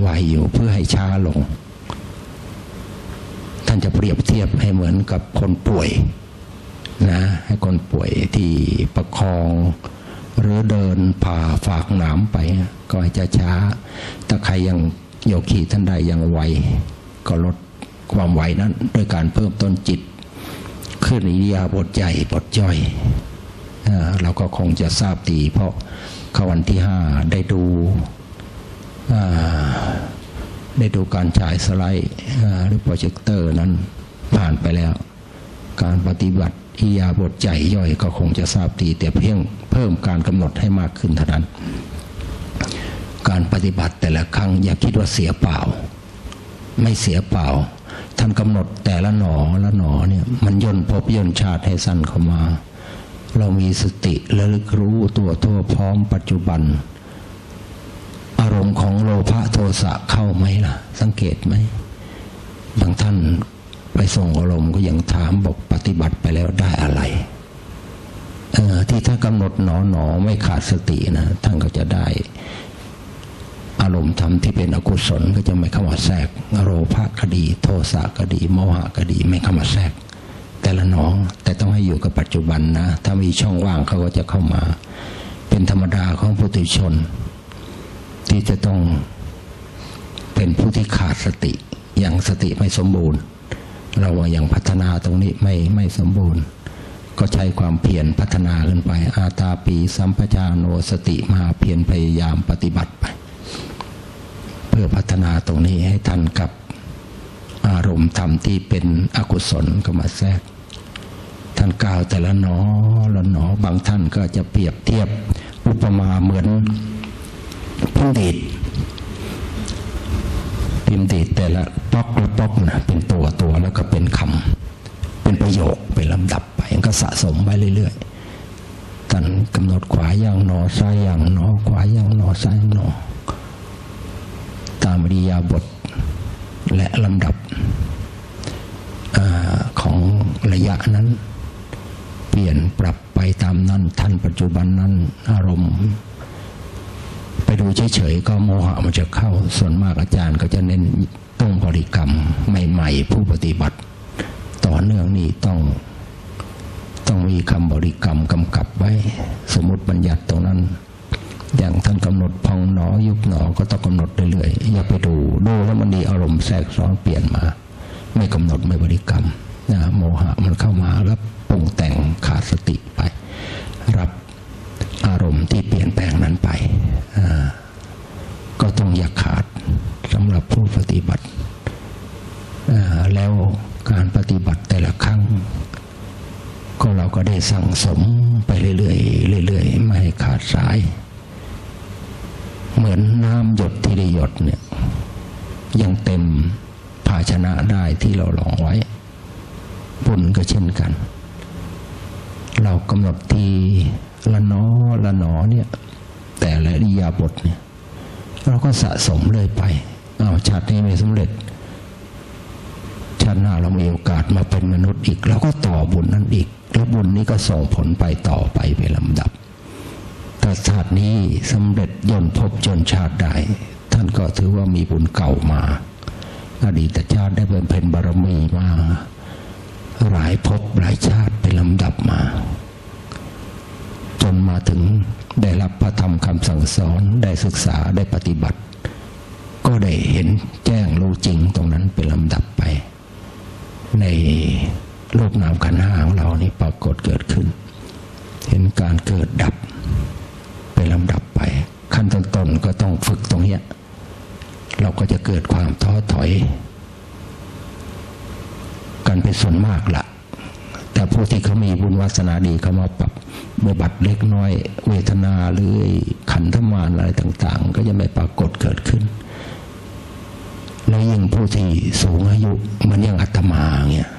ไวอยู่เพื่อให้ช้าลง ท่านจะเปรียบเทียบให้เหมือนกับคนป่วยนะให้คนป่วยที่ประคอง หรือเดินผ่าฝากหนามไปก็จะช้า ถ้าใครยังโยคีท่านใดยังไวก็ลดความไวนั้นด้วยการเพิ่มต้นจิต ขึ้นอิริยาบถใหญ่บทย่อยเราก็คงจะทราบดีเพราะขวันที่ห้าได้ดู ได้ดูการฉายสไลด์หรือโปรเจคเตอร์นั้นผ่านไปแล้ว การปฏิบัติอิยาบถใหญ่ย่อยก็คงจะทราบดีแต่เพียงเพิ่มการกำหนดให้มากขึ้นเท่านั้น การปฏิบัติแต่ละครั้งอย่าคิดว่าเสียเปล่า ไม่เสียเปล่าท่านกำหนดแต่ละหนอละหนอเนี่ยมันย่นภพย่นชาติให้สั้นเข้ามา เรามีสติระลึกรู้ตัวทั่วพร้อมปัจจุบัน อารมณ์ของโลภะโทสะเข้าไหมล่ะ สังเกตไหมบางท่านไปส่งอารมณ์ก็ยังถามบอกปฏิบัติไปแล้วได้อะไรเออที่ถ้ากำหนดหนอหนอไม่ขาดสตินะท่านก็จะได้ อารมณ์ธรรมที่เป็นอกุศลก็จะไม่เข้ามาแทรกโลภะก็ดี โทสะก็ดีโมหะก็ดีไม่เข้ามาแทรก แต่ละหนองแต่ต้องให้อยู่กับปัจจุบันนะ ถ้ามีช่องว่างเขาก็จะเข้ามา เป็นธรรมดาของปุถุชน ที่จะต้องเป็นผู้ที่ขาดสติอย่างสติไม่สมบูรณ์ เรายังพัฒนาตรงนี้ไม่ไม่สมบูรณ์ ก็ใช้ความเพียรพัฒนาขึ้นไป อาตาปีสัมปชาโนสติมาเพียรพยายามปฏิบัติไป เพื่อพัฒนาตรงนี้ให้ทันกับอารมณ์ธรรมที่เป็นอกุศลก็มาแทรกท่านกล่าวแต่ละหนอละหนอบางท่านก็จะเปรียบเทียบอุปมาเหมือน พิมพ์ดีดพิมพ์ดีดแต่ละป๊อกละป๊อกนะเป็นตัวตัวแล้วก็เป็นคำเป็นประโยคเป็นลำดับไปก็สะสมไปเรื่อยๆท่านกำหนดขวาอย่างหนอซ้ายอย่างหนอขวาอย่างหนอซ้ายอย่างหนอตามริยาบทและลำดับอของระยะนั้น เปลี่ยนปรับไปตามนั้นทันปัจจุบันนั้น อารมณ์ ไปดูเฉยๆก็โมหะมันจะเข้าส่วนมากอาจารย์ก็จะเน้นต้องบริกรรมใหม่ๆ ผู้ปฏิบัติ ต่อเนื่องนี่ต้องต้องมีคำบริกรรมกำกับไว้ สมมติบัญญัติตรงนั้น อย่างท่านกำหนดพองหนอยุบหนอก็ต้องกำหนดเรื่อยๆอย่าไปดูดูแล้วมันดีอารมณ์แทรกซ้อนเปลี่ยนมา ไม่กำหนดไม่บริกรรมนะโมหะมันเข้ามาแล้วปรุงแต่งขาดสติไป ที่เปลี่ยนแปลงนั้นไป ก็ต้องอย่าขาดสำหรับผู้ปฏิบัติ แล้วการปฏิบัติแต่ละครั้ง ก็เราก็ได้สั่งสมไปเรื่อยๆเรื่อยๆไม่ให้ขาดสาย เหมือนน้ำหยดที่ได้หยดเนี่ยยังเต็มภาชนะได้ที่เราหลองไว้บุญก็เช่นกัน เรากำหนดที่ ละนอละหนอเนี่ย แต่ละอิริยาบทเนี่ย เราก็สะสมเลยไปเอาวชาตินี้ไม่สำเร็จชาติหน้าเรามีโอกาสมาเป็นมนุษย์อีกเราก็ต่อบุญนั้นอีก แล้วบุญนี้ก็ส่งผลไปต่อไปเป็นลำดับถ้าชาตินี้สำเร็จย่นภพจนชาติใดท่านก็ถือว่ามีบุญเก่ามาอดีตชาติได้เป็นเพนบารมีมาหลายภพหลายชาติเป็นลำดับมา นมาถึงได้รับพระธรรมคำสั่งสอนได้ศึกษาได้ปฏิบัติ ก็ได้เห็นแจ้งรู้จริงตรงนั้นเป็นลำดับไป ในรูปนามขันห้าของเรานี่ปรากฏเกิดขึ้น เห็นการเกิดดับเป็นลำดับไป ขั้นต้นๆก็ต้องฝึกตรงเนี้ยเราก็จะเกิดความท้อถอย กันเป็นส่วนมากละ แต่ผู้ที่เขามีบุญวาสนาดีเขามาปรับเบบัติเล็กน้อย เวทนาหรือขันธมารอะไรต่าง ๆ ก็จะไม่ปรากฏเกิดขึ้น แล้วยิ่งผู้ที่สูงอายุมันยังอาตมาเงี้ย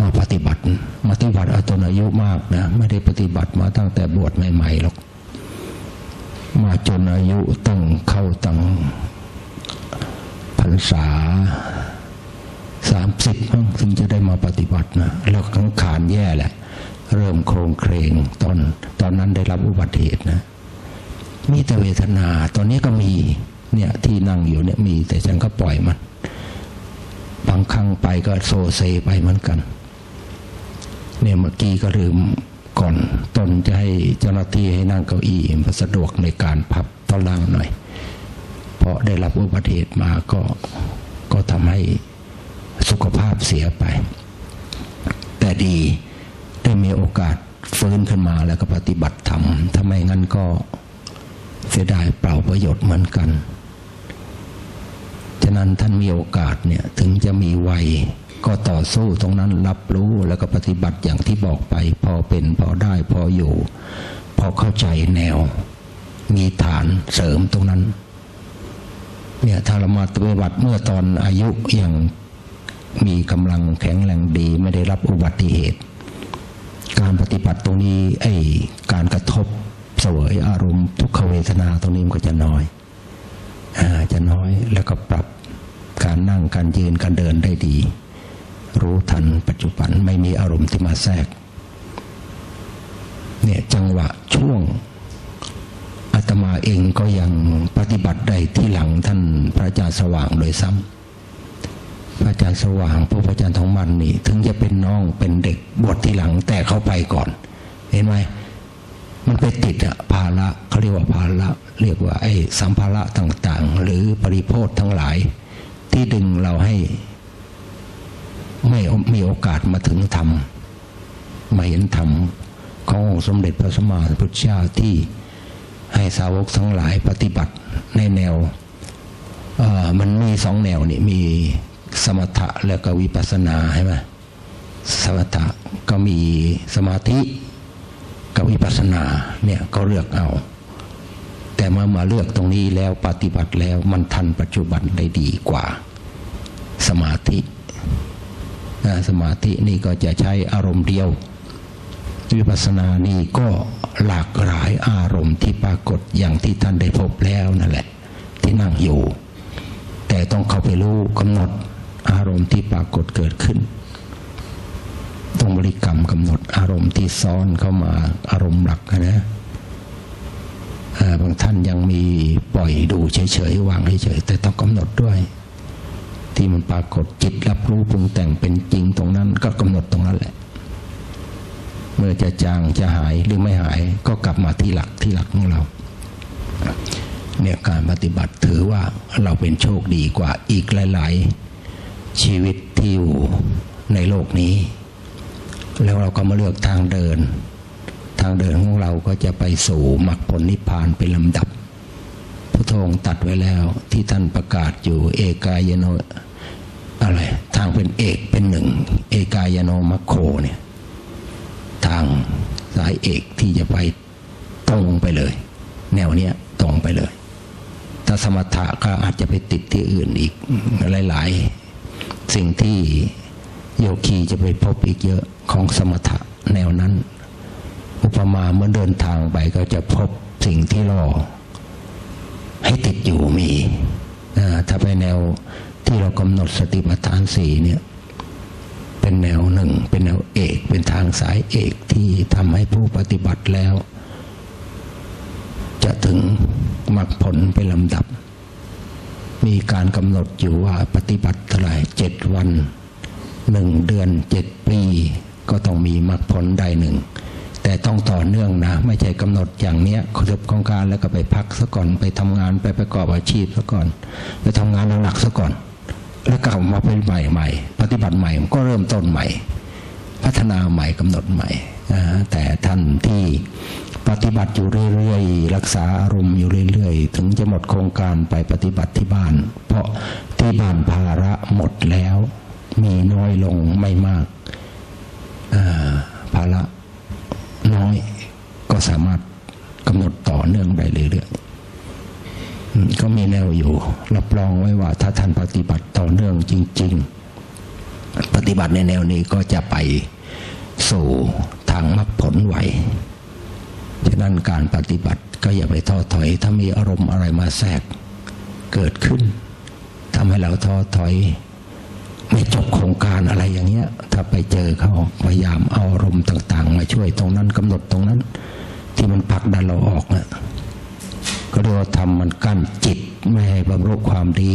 มาปฏิบัติมาปฏิบัติเอาตนอายุมากนะไม่ได้ปฏิบัติมาตั้งแต่บวชใหม่ๆหรอกมาจนอายุต้องเข้าตั้งพรรษา สามสิบถึงจะได้มาปฏิบัตินะแล้วขังขานแย่แหละ เริ่มโครงเครงตอนตอนนั้นได้รับอุบัติเหตุนะ มีแต่เวทนาตอนนี้ก็มีเนี่ยที่นั่งอยู่เนี่ยมีแต่ฉันก็ปล่อยมันบางครั้งไปก็โซเซไปเหมือนกัน เนี่ยเมื่อกี้ก็ลืมก่อนตนจะให้เจ้าหน้าที่ให้นั่งเก้าอี้มันสะดวกในการพับต้นล่างหน่อย เพราะได้รับอุบัติเหตุมาก็ก็ทำให้ สุขภาพเสียไป แต่ดีได้มีโอกาสฟื้นขึ้นมาแล้วก็ปฏิบัติธรรมถ้าไม่งั้นก็เสียดายเปล่าประโยชน์เหมือนกัน ฉะนั้นท่านมีโอกาสเนี่ยถึงจะมีวัยก็ต่อสู้ตรงนั้นรับรู้แล้วก็ปฏิบัติอย่างที่บอกไป พอเป็นพอได้พออยู่ พอเข้าใจแนว มีฐานเสริมตรงนั้น เนี่ยถ้าเรามาปฏิบัติเมื่อตอนอายุอยัง มีกำลังแข็งแรงดีไม่ได้รับอุบัติเหตุ การปฏิบัติตรงนี้ไอ้การกระทบเสวยอารมณ์ทุกขเวทนาตรงนี้มันก็จะน้อยอาจะน้อยแล้วก็ปรับการนั่งการยืนการเดินได้ดี รู้ทันปัจจุบันไม่มีอารมณ์ที่มาแทรกเนี่ยจังหวะช่วงอาตมาเองก็ยังปฏิบัติได้ที่หลังท่านพระอาจารย์สว่างโดยซ้ำ พระอาจารย์สว่างพระอาจารย์ทองมันนี่ ถึงจะเป็นน้องเป็นเด็กบวชที่หลังแต่เขาไปก่อน เห็นไหมมันไปติดอะภาระเขาเรียกว่าภาระเรียกว่าไอ้สัมภาระต่าง ๆ หรือปริโภททั้งหลาย ที่ดึงเราให้ ไม่มีโอกาสมาถึงธรรมมาเห็นธรรมขององค์สมเด็จพระสัมมาสัมพุทธเจ้าที่ให้สาวกทั้งหลายปฏิบัติในแนวมันมีสองแนวนี่มี สมถะแล้วก็วิปัสสนาใช่ไหมสมถะก็มีสมาธิกับวิปัสสนาเนี่ยก็เลือกเอา แต่เมื่อมาเลือกตรงนี้แล้วปฏิบัติแล้วมันทันปัจจุบันได้ดีกว่า สมาธิสมาธินี่ก็จะใช้อารมณ์เดียววิปัสสนานี่ก็หลากหลายอารมณ์ที่ปรากฏอย่างที่ท่านได้พบแล้วนั่นแหละ ที่นั่งอยู่ แต่ต้องเข้าไปรู้กำหนด อารมณ์ที่ปรากฏเกิดขึ้น ต้องบริกรรมกำหนดอารมณ์ที่ซ้อนเข้ามาอารมณ์หลักนะบางท่านยังมีปล่อยดูเฉยๆวางเฉยๆแต่ต้องกำหนดด้วย ที่มันปรากฏจิตรับรู้ปรุงแต่งเป็นจริงตรงนั้นก็กำหนดตรงนั้นแหละ เมื่อจะจางจะหายหรือไม่หายก็กลับมาที่หลักที่หลักของเราเนี่ยการปฏิบัติถือว่าเราเป็นโชคดีกว่าอีกหลาย ๆ ชีวิตที่อยู่ในโลกนี้ แล้วเราก็มาเลือกทางเดิน ทางเดินของเราก็จะไปสู่มรรคผลนิพพานเป็นลำดับพระองตัดไว้แล้วที่ท่านประกาศอยู่เอกายโนอะไรทางเป็นเอกเป็นหนึ่ง เอกายโนมัคโคเนี่ยทางสายเอกที่จะไปตรงไปเลย แนวเนี้ยตรงไปเลยถ้าสมถะก็อาจจะไปติดที่อื่นอีกหลาย สิ่งที่โยคีจะไปพบอีกเยอะของสมถะแนวนั้น อุปมาเมื่อเดินทางไปก็จะพบสิ่งที่รอให้ติดอยู่มีถ้าไปแนวที่เรากำหนดสติปัฏฐานสี่เนี่ยเป็นแนวหนึ่ง เป็นแนวเอก เป็นทางสายเอกที่ทำให้ผู้ปฏิบัติแล้ว จะถึงมรรคผลเป็นลำดับ มีการกำหนดอยู่ว่าปฏิบัติเท่าไหร่เจ็ดวันหนึ่งเดือนเจ็ดปี ก็ต้องมีมรรคผลได้หนึ่ง แต่ต้องต่อเนื่องนะ ไม่ใช่กำหนดอย่างเนี้ยจบของการแล้วก็ไปพักซะก่อนไปทำงานไปประกอบอาชีพซะก่อน ไปทำงานหนักซะก่อน แล้วกลับมาเป็นใหม่ใหม่ปฏิบัติใหม่ก็เริ่มต้นใหม่ พัฒนาใหม่กำหนดใหม่นะแต่ท่านที่ปฏิบัติอยู่เรื่อยๆ รักษาอารมณ์อยู่เรื่อยๆ ถึงจะหมดโครงการไปปฏิบัติที่บ้าน เพราะที่บ้านภาระหมดแล้ว มีน้อยลงไม่มากภาระน้อยก็สามารถกำหนดต่อเนื่องได้เรื่อยๆก็มีแนวอยู่ รับรองไว้ว่าถ้าท่านปฏิบัติต่อเนื่องจริง ๆ ปฏิบัติในแนวนี้ก็จะไปสู่ทางมรรคผลไหวฉะนั้นการปฏิบัติก็อย่าไปท้อถอย ถ้ามีอารมณ์อะไรมาแทรกเกิดขึ้นทำให้เราท้อถอย ไม่จบโครงการอะไรอย่างเงี้ย ถ้าไปเจอเขาพยายามเอาอารมณ์ต่าง ๆ มาช่วยตรงนั้นกำหนดตรงนั้น ที่มันผลักดันเราออกนะก็เรียกว่าทำมันกั้นจิตไม่ให้บำรุงความดี